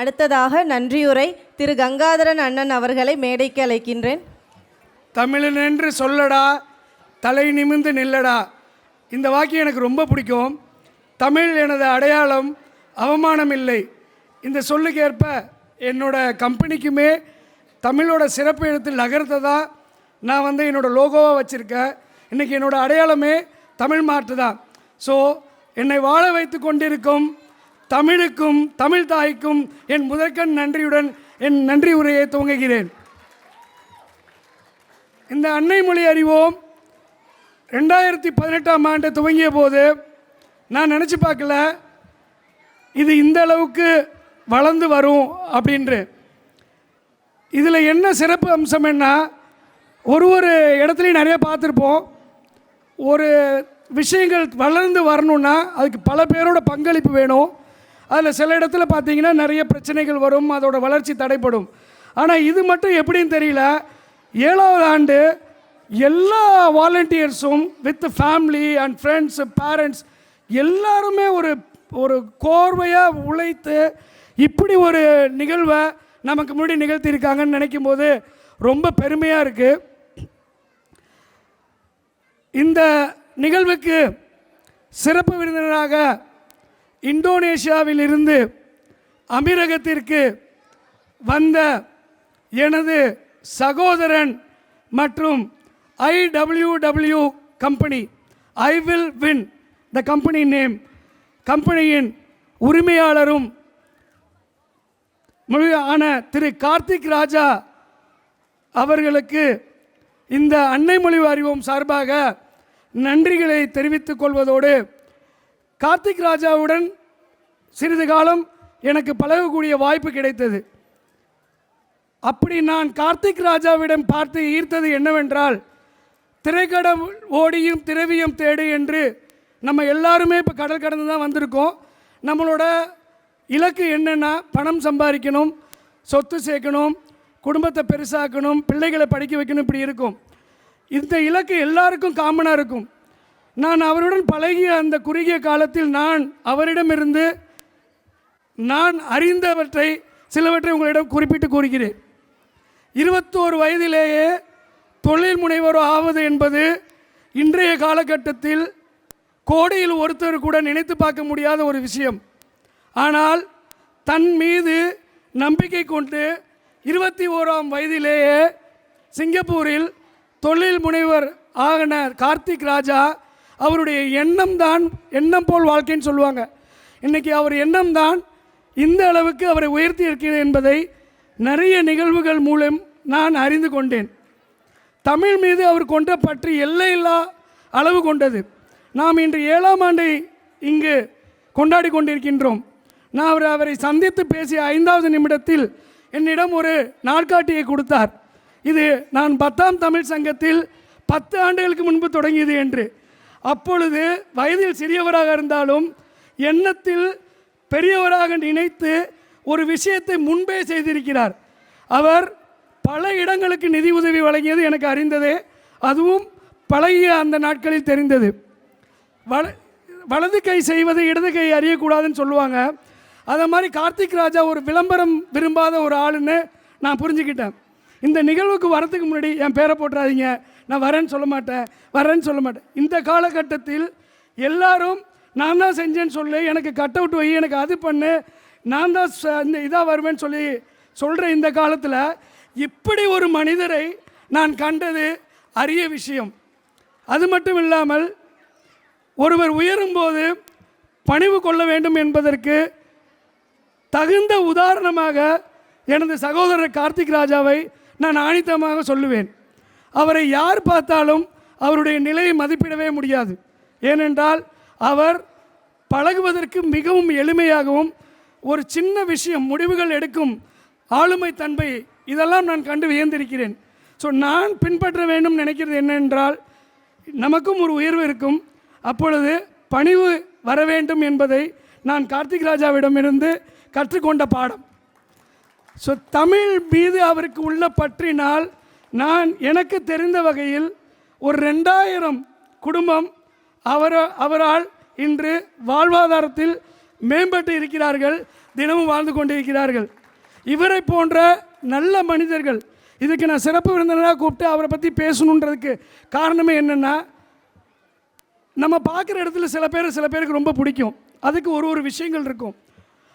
அடுத்ததாக நன்றியுரை திரு கங்காதரன் அண்ணன் அவர்களை மேடைக்கு அழைக்கின்றேன். தமிழன் என்று சொல்லடா தலை நிமிர்ந்து நில்லடா. இந்த வாக்கியம் எனக்கு ரொம்ப பிடிக்கும். தமிழ் எனது அடையாளம் அவமானம் இல்லை இந்த சொல்லுக்கேற்ப என்னோட கம்பெனிக்குமே தமிழோட சிறப்பு எழுத்தில் நகரத்தை தான் நான் வந்து என்னோடய லோகோவாக வச்சுருக்கேன் இன்றைக்கி என்னோடய அடையாளமே தமிழ் மாற்று தான். ஸோ என்னை வாழ வைத்து கொண்டிருக்கும் தமிழுக்கும் தமிழ் தாய்க்கும் என் முதற்கண் நன்றியுடன் என் நன்றி உரையை துவங்குகிறேன். இந்த அன்னை மொழி அறிவோம். ரெண்டாயிரத்தி பதினெட்டாம் ஆண்டு துவங்கிய போது நான் நினச்சி பார்க்கல இது இந்த அளவுக்கு வளர்ந்து வரும் அப்படின்று. இதில் என்ன சிறப்பு அம்சம் என்ன ஒரு ஒரு இடத்துலையும் நிறைய பார்த்துருப்போம். ஒரு விஷயங்கள் வளர்ந்து வரணும்னா அதுக்கு பல பேரோட பங்களிப்பு வேணும். அதில் சில இடத்துல பார்த்தீங்கன்னா நிறைய பிரச்சனைகள் வரும் அதோட வளர்ச்சி தடைப்படும் ஆனால் இது மட்டும் எப்படின்னு தெரியல. ஏழாவது ஆண்டு எல்லா வாலண்டியர்ஸும் with family and friends parents எல்லாருமே ஒரு ஒரு கோர்வையாக உழைத்து இப்படி ஒரு நிகழ்வை நமக்கு முன்னாடி நிகழ்த்தியிருக்காங்கன்னு நினைக்கும் போது ரொம்ப பெருமையாக இருக்குது இந்த நிகழ்வுக்கு சிறப்பு விருந்தினராக இந்தோனேஷியாவில் இருந்து அமீரகத்திற்கு வந்த எனது சகோதரன் மற்றும் IWW company. I will win the company name. கம்பெனியின் உரிமையாளரும் மொழியான திரு கார்த்திக் ராஜா அவர்களுக்கு இந்த அன்னை மொழி அறிவோம் சார்பாக நன்றிகளை தெரிவித்துக் கொள்வதோடு கார்த்திக் ராஜாவுடன் சிறிது காலம் எனக்கு பழகக்கூடிய வாய்ப்பு கிடைத்தது. அப்படி நான் கார்த்திக் ராஜாவிடம் பார்த்து ஈர்த்தது என்னவென்றால் திரைக்கடம் ஓடியும் திரவியம் தேடு என்று நம்ம எல்லாருமே இப்போ கடல் கடந்து தான் வந்திருக்கோம். நம்மளோட இலக்கு என்னென்னா பணம் சம்பாதிக்கணும் சொத்து சேர்க்கணும் குடும்பத்தை பெருசாக்கணும் பிள்ளைகளை படிக்க வைக்கணும் இப்படி இருக்கும். இந்த இலக்கு எல்லாருக்கும் காமனாக இருக்கும். நான் அவருடன் பழகிய அந்த குறுகிய காலத்தில் நான் அவரிடமிருந்து நான் அறிந்தவற்றை சிலவற்றை உங்களிடம் குறிப்பிட்டு கூறுகிறேன். இருபத்தோரு வயதிலேயே தொழில் முனைவர் ஆவது என்பது இன்றைய காலகட்டத்தில் கோடையில் ஒருத்தர் கூட நினைத்து பார்க்க முடியாத ஒரு விஷயம். ஆனால் தன் மீது நம்பிக்கை கொண்டு இருபத்தி ஓராம் வயதிலேயே சிங்கப்பூரில் தொழில் முனைவர் ஆகின கார்த்திக் ராஜா அவருடைய எண்ணம் தான் எண்ணம் போல் வாழ்க்கைன்னு சொல்லுவாங்க. இன்றைக்கி அவர் எண்ணம் தான் இந்த அளவுக்கு அவரை உயர்த்தி இருக்கிறது என்பதை நிறைய நிகழ்வுகள் மூலம் நான் அறிந்து கொண்டேன். தமிழ் மீது அவர் கொண்ட பற்று எல்லையில்லா அளவு கொண்டது. நாம் இன்று ஏழாம் ஆண்டை இங்கு கொண்டாடி கொண்டிருக்கின்றோம். நான் அவர் அவரை சந்தித்து பேசிய ஐந்தாவது நிமிடத்தில் என்னிடம் ஒரு நாட்காட்டியை கொடுத்தார். இது நான் பத்தாம் தமிழ் சங்கத்தில் பத்து ஆண்டுகளுக்கு முன்பு தொடங்கியது என்று. அப்பொழுது வயதில் சிறியவராக இருந்தாலும் எண்ணத்தில் பெரியவராக நினைத்து ஒரு விஷயத்தை முன்பே செய்திருக்கிறார். அவர் பல இடங்களுக்கு நிதி உதவி வழங்கியது எனக்கு அறிந்ததே. அதுவும் பழகிய அந்த நாட்களில் தெரிந்தது. வல வலது கை செய்வது இடது கை அறியக்கூடாதுன்னு சொல்லுவாங்க. அதை மாதிரி கார்த்திக் ராஜா ஒரு விளம்பரம் விரும்பாத ஒரு ஆளுன்னு நான் புரிஞ்சுக்கிட்டேன். இந்த நிகழ்வுக்கு வரத்துக்கு முன்னாடி என் பேரை போட்டுறாதீங்க. நான் வரேன்னு சொல்ல மாட்டேன் வரேன்னு சொல்ல மாட்டேன். இந்த காலகட்டத்தில் எல்லாரும் நான் தான் செஞ்சேன்னு சொல்லி எனக்கு கட் அவுட் வை எனக்கு அது பண்ணு நான் தான் ச- இந்த இதாக வருவேன்னு சொல்லி சொல்கிற இந்த காலத்தில் இப்படி ஒரு மனிதரை நான் கண்டது அரிய விஷயம். அது மட்டும் இல்லாமல் ஒருவர் உயரும்போது பணிவு கொள்ள வேண்டும் என்பதற்கு தகுந்த உதாரணமாக எனது சகோதரர் கார்த்திக் ராஜாவை நான் ஆணித்தமாக சொல்லுவேன். அவரை யார் பார்த்தாலும் அவருடைய நிலையை மதிப்பிடவே முடியாது. ஏனென்றால் அவர் பழகுவதற்கு மிகவும் எளிமையாகவும் ஒரு சின்ன விஷயம் முடிவுகள் எடுக்கும் ஆளுமை தன்மை இதெல்லாம் நான் கண்டு வியந்திருக்கிறேன். ஸோ நான் பின்பற்ற வேண்டும் நினைக்கிறது என்னென்றால் நமக்கும் ஒரு உயர்வு இருக்கும். அப்பொழுது பணிவு வர வேண்டும் என்பதை நான் கார்த்திக் ராஜாவிடமிருந்து கற்றுக்கொண்ட பாடம். ஸோ தமிழ் மீது அவருக்கு உள்ள பற்றினால் நான் எனக்கு தெரிந்த வகையில் ஒரு ரெண்டாயிரம் குடும்பம் அவர் அவரால் இன்று வாழ்வாதாரத்தில் மேம்பட்டு இருக்கிறார்கள் தினமும் வாழ்ந்து கொண்டிருக்கிறார்கள். இவரை போன்ற நல்ல மனிதர்கள் இதுக்கு நான் சிறப்பு விருந்தினராக கூப்பிட்டு அவரை பற்றி பேசணுன்றதுக்கு காரணமே என்னென்னா நம்ம பார்க்குற இடத்துல சில பேர் சில பேருக்கு ரொம்ப பிடிக்கும். அதுக்கு ஒரு ஒரு விஷயங்கள் இருக்கும்.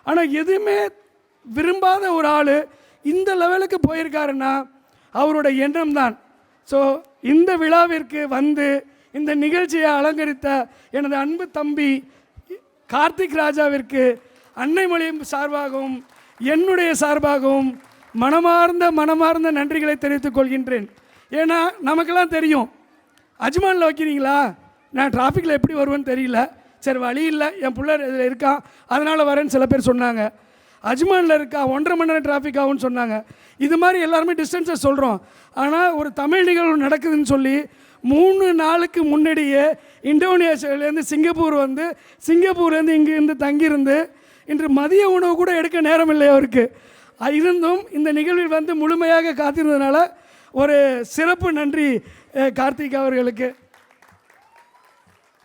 ஆனால் எதுவுமே விரும்பாத ஒரு ஆள் இந்த லெவலுக்கு போயிருக்காருன்னா அவருடைய எண்ணம் தான். ஸோ இந்த விழாவிற்கு வந்து இந்த நிகழ்ச்சியை அலங்கரித்த எனது அன்பு தம்பி கார்த்திக் ராஜாவிற்கு அன்னை மொழியும் சார்பாகவும் என்னுடைய சார்பாகவும் மனமார்ந்த மனமார்ந்த நன்றிகளை தெரிவித்துக் கொள்கின்றேன். ஏன்னா நமக்கெல்லாம் தெரியும். அஜ்மானில் வைக்கிறீங்களா? நான் டிராஃபிக்கில் எப்படி வருவேன்னு தெரியல. சரி வழி இல்லை. என் பிள்ளை இதில் இருக்கான் அதனால் வரேன்னு சில பேர் சொன்னாங்க. அஜ்மானில் இருக்கா ஒன்றரை மணி நேரம் டிராஃபிக் ஆகும்னு சொன்னாங்க. இது மாதிரி எல்லாருமே டிஸ்டன்ஸை சொல்கிறோம் ஆனால் ஒரு தமிழ் நிகழ்வு நடக்குதுன்னு சொல்லி மூணு நாளுக்கு முன்னாடியே இந்தோனேஷியாவிலேருந்து சிங்கப்பூர் வந்து சிங்கப்பூர்லேருந்து இங்கே இருந்து தங்கியிருந்து இன்று மதிய உணவு கூட எடுக்க நேரம் இல்லை அவருக்கு. இருந்தும் இந்த நிகழ்வில் வந்து முழுமையாக காத்திருந்ததுனால ஒரு சிறப்பு நன்றி கார்த்திக் அவர்களுக்கு.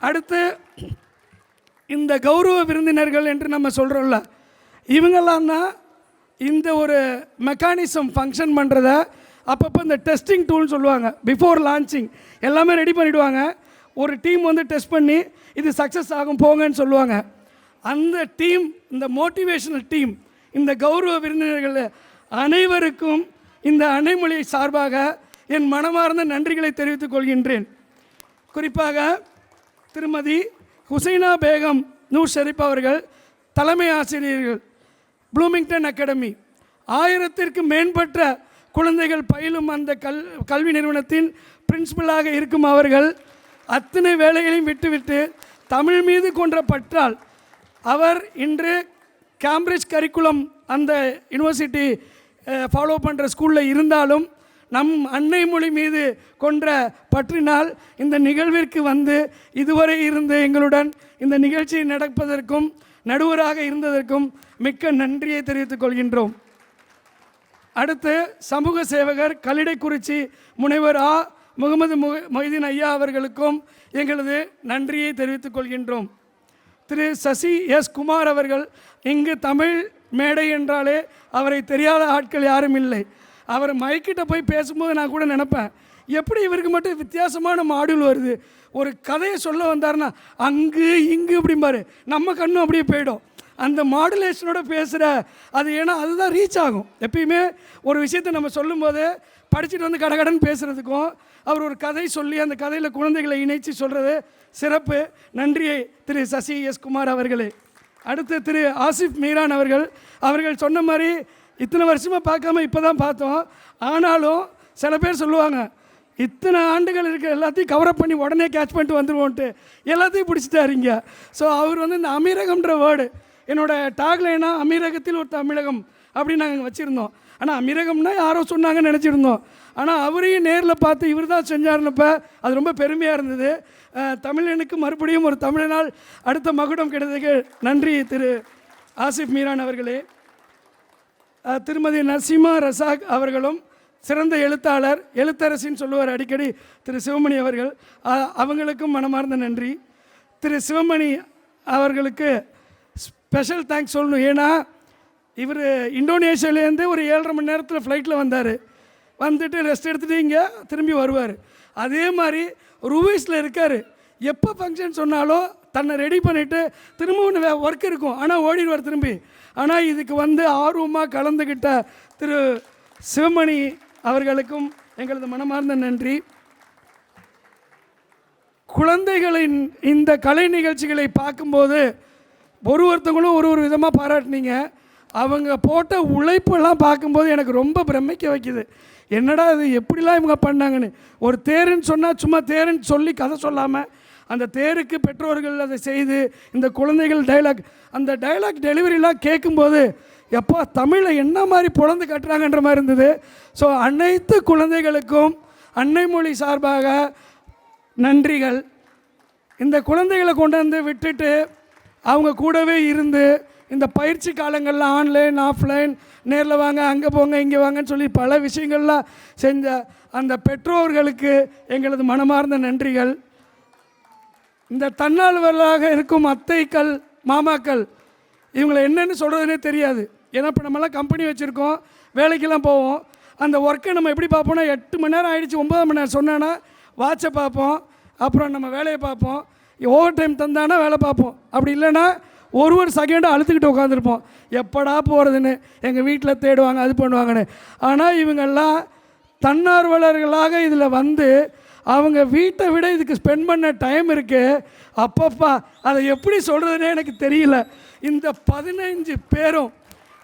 அடுத்து இந்த கௌரவ விருந்தினர்கள் என்று நம்ம சொல்கிறோம்ல இவங்கெல்லாம் தான் இந்த ஒரு மெக்கானிசம் ஃபங்க்ஷன் பண்ணுறத அப்பப்போ இந்த டெஸ்டிங் டூல்னு சொல்லுவாங்க. பிஃபோர் லான்ச்சிங் எல்லாமே ரெடி பண்ணிவிடுவாங்க ஒரு டீம் வந்து டெஸ்ட் பண்ணி இது சக்ஸஸ் ஆகும் போங்கன்னு சொல்லுவாங்க. அந்த டீம் இந்த மோட்டிவேஷனல் டீம் இந்த கௌரவ விருந்தினர்கள் அனைவருக்கும் இந்த அணைமொழி சார்பாக என் மனமார்ந்த நன்றிகளை தெரிவித்துக் கொள்கின்றேன். குறிப்பாக திருமதி ஹுசைனா பேகம் நூர் ஷெரீப் அவர்கள் தலைமை ஆசிரியர்கள் ப்ளூமிங்டன் அகாடமி ஆயிரத்திற்கு மேம்பட்ட குழந்தைகள் பயிலும் அந்த கல் கல்வி நிறுவனத்தின் பிரின்சிபலாக இருக்கும் அவர்கள் அத்தனை வேலைகளையும் விட்டுவிட்டு தமிழ் மீது கொன்ற பற்றால் அவர் இன்று கேம்பிரிட்ஜ் கரிக்குலம் அந்த யுனிவர்சிட்டி ஃபாலோ பண்ணுற ஸ்கூலில் இருந்தாலும் நம் அன்னை மொழி மீது கொன்ற பற்றினால் இந்த நிகழ்விற்கு வந்து இதுவரை இருந்து எங்களுடன் இந்த நிகழ்ச்சி நடப்பதற்கும் நடுவராக இருந்ததற்கும் மிக்க நன்றியை தெரிவித்துக் கொள்கின்றோம். அடுத்து சமூக சேவகர் கல்லிடைக்குறிச்சி முனைவர் ஆ. முகமது மொ மொய்தீன் ஐயா அவர்களுக்கும் எங்களது நன்றியை தெரிவித்துக் கொள்கின்றோம். திரு. சசி எஸ். குமார் அவர்கள் இங்கு தமிழ் மேடை என்றாலே அவரை தெரியாத ஆட்கள் யாரும் இல்லை. அவர் மைக்கிட்ட போய் பேசும்போது நான் கூட நினப்பேன் எப்படி இவருக்கு மட்டும் வித்தியாசமான மாடியூல் வருது? ஒரு கதையை சொல்ல வந்தாருன்னா அங்கு இங்கு இப்படிம்பாரு. நம்ம கண்ணும் அப்படியே போயிடும். அந்த மாடுலேஷனோட பேசுகிற அது ஏன்னா அதுதான் ரீச் ஆகும். எப்பயுமே ஒரு விஷயத்தை நம்ம சொல்லும்போது படிச்சுட்டு வந்து கடகடன் பேசுகிறதுக்கும் அவர் ஒரு கதை சொல்லி அந்த கதையில் குழந்தைகளை இணைச்சு சொல்கிறது சிறப்பு. நன்றியை திரு சசி எஸ் குமார் அவர்களே. அடுத்து திரு ஆசிஃப் மீரான் அவர்கள். அவர்கள் சொன்ன மாதிரி இத்தனை வருஷமாக பார்க்காம இப்போ தான் பார்த்தோம். ஆனாலும் சில பேர் சொல்லுவாங்க இத்தனை ஆண்டுகள் இருக்க எல்லாத்தையும் கவரப் பண்ணி உடனே கேட்ச் பண்ணிட்டு வந்துடுவோன்ட்டு எல்லாத்தையும் பிடிச்சிட்டாருங்க. ஸோ அவர் வந்து இந்த அமீரகம்ன்ற வேர்டு என்னோட டாக்லைனா அமீரகத்தில் ஒரு தமிழகம் அப்படின்னு நாங்கள் வச்சுருந்தோம். ஆனால் அமீரகம்னா யாரோ சொன்னாங்கன்னு நினச்சிருந்தோம். ஆனால் அவரையும் நேரில் பார்த்து இவர் தான் செஞ்சாருன்னப்ப அது ரொம்ப பெருமையாக இருந்தது. தமிழனுக்கு மறுபடியும் ஒரு தமிழனால் அடுத்த மகுடம் கிடைத்ததுக்கு நன்றி திரு ஆசிஃப் மீரான் அவர்களே. திருமதி நசீமா ரசாக் அவர்களும் சிறந்த எழுத்தாளர் எழுத்தரசின்னு சொல்லுவார் அடிக்கடி திரு சிவமணி அவர்கள். அவங்களுக்கும் மனமார்ந்த நன்றி. திரு சிவமணி அவர்களுக்கு ஸ்பெஷல் தேங்க்ஸ் சொல்லணும். ஏன்னா இவர் இந்தோனேஷியாவிலேருந்து ஒரு ஏழரை மணி நேரத்தில் ஃப்ளைட்டில் வந்தார். வந்துட்டு ரெஸ்ட் எடுத்துகிட்டு இங்கே திரும்பி வருவார். அதே மாதிரி ரூவீஸில் இருக்கார். எப்போ ஃபங்க்ஷன் சொன்னாலும் தன்னை ரெடி பண்ணிவிட்டு திரும்பவும் வே ஒர்க் இருக்கும். ஆனால் ஓடிடுவார் திரும்பி. ஆனால் இதுக்கு வந்து ஆர்வமாக கலந்துக்கிட்ட திரு சிவமணி அவர்களுக்கும் எங்களது மனமார்ந்த நன்றி. குழந்தைகளின் இந்த கலை நிகழ்ச்சிகளை பார்க்கும்போது ஒரு ஒருத்தவங்களும் ஒரு ஒரு விதமாக பாராட்டினீங்க. அவங்க போட்ட உழைப்பெல்லாம் பார்க்கும்போது எனக்கு ரொம்ப பிரமிக்க வைக்குது. என்னடா இது எப்படிலாம் இவங்க பண்ணாங்கன்னு. ஒரு தேருன்னு சொன்னால் சும்மா தேருன்னு சொல்லி கதை சொல்லாமல் அந்த தேருக்கு பெற்றோர்கள் அதை செய்து இந்த குழந்தைகள் டைலாக் அந்த டைலாக் டெலிவரிலாம் கேட்கும்போது எப்பா தமிழை என்ன மாதிரி பொழந்து கட்டுறாங்கன்ற மாதிரி இருந்தது. ஸோ அனைத்து குழந்தைகளுக்கும் அன்னை மொழி சார்பாக நன்றிகள். இந்த குழந்தைகளை கொண்டு வந்து விட்டுட்டு அவங்க கூடவே இருந்து இந்த பயிற்சி காலங்களில் ஆன்லைன் ஆஃப்லைன் நேரில் வாங்க அங்கே போங்க இங்கே வாங்கன்னு சொல்லி பல விஷயங்கள்லாம் செஞ்ச அந்த பெற்றோர்களுக்கு எங்களது மனமார்ந்த நன்றிகள். இந்த தன்னார்வலராக இருக்கும் அத்தைக்கள் மாமாக்கள் இவங்களை என்னென்னு சொல்கிறதுனே தெரியாது. ஏன்னா இப்போ நம்மலாம் கம்பெனி வச்சுருக்கோம் வேலைக்கெல்லாம் போவோம். அந்த ஒர்க்கை நம்ம எப்படி பார்ப்போம்னா எட்டு மணி நேரம் ஆகிடுச்சு ஒம்பது மணி நேரம் சொன்னோன்னா வாட்சை பார்ப்போம் அப்புறம் நம்ம வேலையை பார்ப்போம். ஓவர் டைம் தந்தானா வேலை பார்ப்போம். அப்படி இல்லைன்னா ஒரு ஒரு செகண்டும் அழுத்துக்கிட்டு உட்காந்துருப்போம் எப்படா போகிறதுன்னு எங்கள் வீட்டில் தேடுவாங்க அது பண்ணுவாங்கன்னு. ஆனால் இவங்கெல்லாம் தன்னார்வலர்களாக இதில் வந்து அவங்க வீட்டை விட இதுக்கு ஸ்பெண்ட் பண்ண டைம் இருக்குது அப்பப்பா அதை எப்படி சொல்கிறதுனே எனக்கு தெரியல. இந்த பதினைஞ்சு பேரும்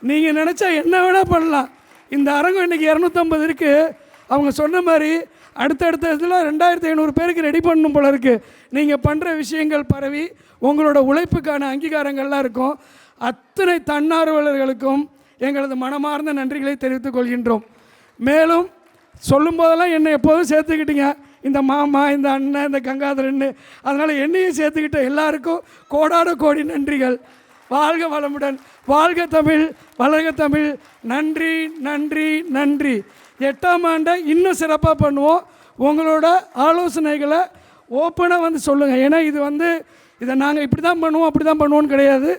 நீங்கள் நினச்சா என்ன வேணால் பண்ணலாம். இந்த அரங்கம் இன்றைக்கி இரநூத்தம்பது இருக்குது அவங்க சொன்ன மாதிரி அடுத்தடுத்த இதில் ரெண்டாயிரத்தி ஐநூறு பேருக்கு ரெடி பண்ணணும் போல இருக்குது நீங்கள் பண்ணுற விஷயங்கள் பரவி உங்களோட உழைப்புக்கான அங்கீகாரங்கள்லாம் இருக்கும். அத்தனை தன்னார்வலர்களுக்கும் எங்களது மனமார்ந்த நன்றிகளை தெரிவித்துக் கொள்கின்றோம். மேலும் சொல்லும் போதெல்லாம் என்னை எப்போதும் சேர்த்துக்கிட்டீங்க. இந்த மாமா இந்த அண்ணன் இந்த கங்காதரன்னு. அதனால் என்னையும் சேர்த்துக்கிட்ட எல்லாருக்கும் கோடான கோடி நன்றிகள். வாழ்க வளமுடன். வாழ்க தமிழ் வளர்க தமிழ். நன்றி நன்றி நன்றி. எட்டாம் ஆண்டை இன்னும் சிறப்பாக பண்ணுவோம். உங்களோட ஆலோசனைகளை ஓப்பனாக வந்து சொல்லுங்கள் ஏன்னா இது வந்து இதை நாங்கள் இப்படி தான் பண்ணுவோம் அப்படி தான் பண்ணுவோம்னு கிடையாது.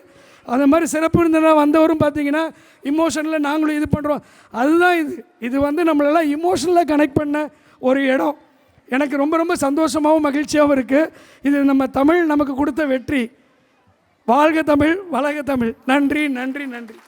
அந்த மாதிரி சிறப்பு இருந்தனா வந்தவரும் பார்த்தீங்கன்னா இமோஷனில் நாங்களும் இது பண்ணுறோம் அதுதான் இது. இது வந்து நம்மளெல்லாம் இமோஷனில் கனெக்ட் பண்ண ஒரு இடம். எனக்கு ரொம்ப ரொம்ப சந்தோஷமாகவும் மகிழ்ச்சியாகவும் இருக்குது இது நம்ம தமிழ் நமக்கு கொடுத்த வெற்றி. வாழ்க தமிழ் வளக தமிழ். நன்றி நன்றி நன்றி.